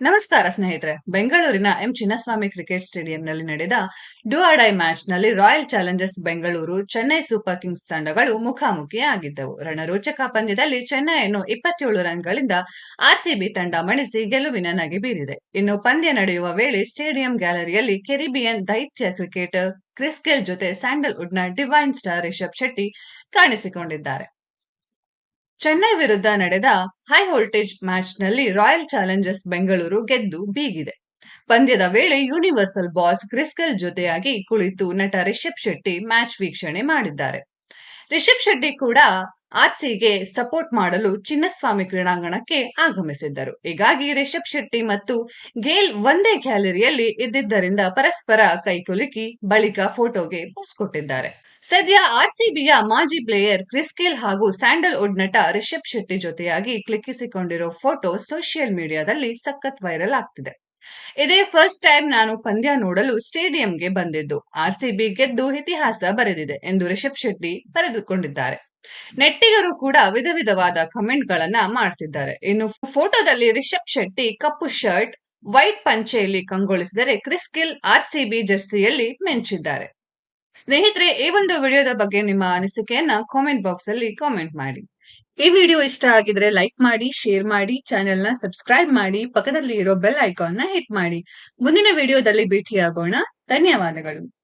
ನಮಸ್ಕಾರ ಸ್ನೇಹಿತರೆ. ಬೆಂಗಳೂರಿನ ಎಂ. ಚಿನ್ನಸ್ವಾಮಿ ಕ್ರಿಕೆಟ್ ಸ್ಟೇಡಿಯಂನಲ್ಲಿ ನಡೆದ do or die ಮ್ಯಾಚ್ನಲ್ಲಿ Royal Challengers Bengaluru Chennai Super Kings ತಂಡಗಳು ಮುಖಾಮುಖಿಯಾಗಿದ್ದವು. ರಣರೋಚಕ ಪಂದ್ಯದಲ್ಲಿ ಚೆನ್ನೈಯನ್ನು ಇಪ್ಪತ್ತೇಳು ರನ್ಗಳಿಂದ ಆರ್ಸಿಬಿ ತಂಡ ಮಣಿಸಿ ಗೆಲುವಿನ ನಗೆ ಬೀರಿದೆ. ಇನ್ನು ಪಂದ್ಯ ನಡೆಯುವ ವೇಳೆ ಸ್ಟೇಡಿಯಂ ಗ್ಯಾಲರಿಯಲ್ಲಿ ಕೆರಿಬಿಯನ್ ದೈತ್ಯ ಕ್ರಿಕೆಟರ್ ಕ್ರಿಸ್ಗೆಲ್ ಜೊತೆ ಸ್ಯಾಂಡಲ್ವುಡ್ನ ಡಿವೈನ್ ಸ್ಟಾರ್ ರಿಷಬ್ ಶೆಟ್ಟಿ ಕಾಣಿಸಿಕೊಂಡಿದ್ದಾರೆ. ಚೆನ್ನೈ ವಿರುದ್ಧ ನಡೆದ ಹೈ ವೋಲ್ಟೇಜ್ ಮ್ಯಾಚ್ನಲ್ಲಿ ರಾಯಲ್ ಚಾಲೆಂಜರ್ಸ್ ಬೆಂಗಳೂರು ಗೆದ್ದು ಬೀಗಿದೆ. ಪಂದ್ಯದ ವೇಳೆ ಯೂನಿವರ್ಸಲ್ ಬಾಸ್ ಕ್ರಿಸ್ಕಲ್ ಜೊತೆಯಾಗಿ ಕುಳಿತು ನಟ ರಿಷಬ್ ಶೆಟ್ಟಿ ಮ್ಯಾಚ್ ವೀಕ್ಷಣೆ ಮಾಡಿದ್ದಾರೆ. ರಿಷಬ್ ಶೆಟ್ಟಿ ಕೂಡ ಆರ್ಸಿಗೆ ಸಪೋರ್ಟ್ ಮಾಡಲು ಚಿನ್ನಸ್ವಾಮಿ ಕ್ರೀಡಾಂಗಣಕ್ಕೆ ಆಗಮಿಸಿದ್ದರು. ಹೀಗಾಗಿ ರಿಷಬ್ ಶೆಟ್ಟಿ ಮತ್ತು ಗೇಲ್ ಒಂದೇ ಗ್ಯಾಲರಿಯಲ್ಲಿ ಇದ್ದಿದ್ದರಿಂದ ಪರಸ್ಪರ ಕೈಕುಲುಕಿ ಬಳಿಕ ಫೋಟೋಗೆ ಪೋಸ್ ಕೊಟ್ಟಿದ್ದಾರೆ. ಸದ್ಯ ಆರ್ಸಿಬಿಯ ಮಾಜಿ ಪ್ಲೇಯರ್ ಕ್ರಿಸ್ಕೇಲ್ ಹಾಗೂ ಸ್ಯಾಂಡಲ್ ವುಡ್ ನಟ ರಿಷಬ್ ಶೆಟ್ಟಿ ಜೊತೆಯಾಗಿ ಕ್ಲಿಕ್ಕಿಸಿಕೊಂಡಿರೋ ಫೋಟೋ ಸೋಷಿಯಲ್ ಮೀಡಿಯಾದಲ್ಲಿ ಸಖತ್ ವೈರಲ್ ಆಗ್ತಿದೆ. ಇದೇ ಫಸ್ಟ್ ಟೈಮ್ ನಾನು ಪಂದ್ಯ ನೋಡಲು ಸ್ಟೇಡಿಯಂಗೆ ಬಂದಿದ್ದು. ಆರ್ಸಿಬಿ ಗೆದ್ದು ಇತಿಹಾಸ ಬರೆದಿದೆ ಎಂದು ರಿಷಬ್ ಶೆಟ್ಟಿ ಬರೆದುಕೊಂಡಿದ್ದಾರೆ. ನೆಟ್ಟಿಗರು ಕೂಡ ವಿಧ ವಿಧವಾದ ಕಮೆಂಟ್ ಗಳನ್ನ ಮಾಡ್ತಿದ್ದಾರೆ. ಇನ್ನು ಫೋಟೋದಲ್ಲಿ ರಿಷಬ್ ಶೆಟ್ಟಿ ಕಪ್ಪು ಶರ್ಟ್, ವೈಟ್ ಪಂಚೆಯಲ್ಲಿ ಕಂಗೊಳಿಸಿದರೆ Chris Gayle, R C RCB ಜರ್ಸಿಯಲ್ಲಿ ಮೆಂಚಿದ್ದಾರೆ. ಸ್ನೇಹಿತರೆ, ಈ ಒಂದು ವಿಡಿಯೋದ ಬಗ್ಗೆ ನಿಮ್ಮ ಅನಿಸಿಕೆಯನ್ನ ಕಾಮೆಂಟ್ ಬಾಕ್ಸ್ ಅಲ್ಲಿ ಕಾಮೆಂಟ್ ಮಾಡಿ. ಈ ವಿಡಿಯೋ ಇಷ್ಟ ಆಗಿದ್ರೆ ಲೈಕ್ ಮಾಡಿ ಶೇರ್ ಮಾಡಿ ಚಾನೆಲ್ನ ಸಬ್ಸ್ಕ್ರೈಬ್ ಮಾಡಿ, ಪಕ್ಕದಲ್ಲಿ ಇರೋ ಬೆಲ್ ಐಕಾನ್ನ ಹಿಟ್ ಮಾಡಿ. ಮುಂದಿನ ವಿಡಿಯೋದಲ್ಲಿ ಭೇಟಿಯಾಗೋಣ. ಧನ್ಯವಾದಗಳು.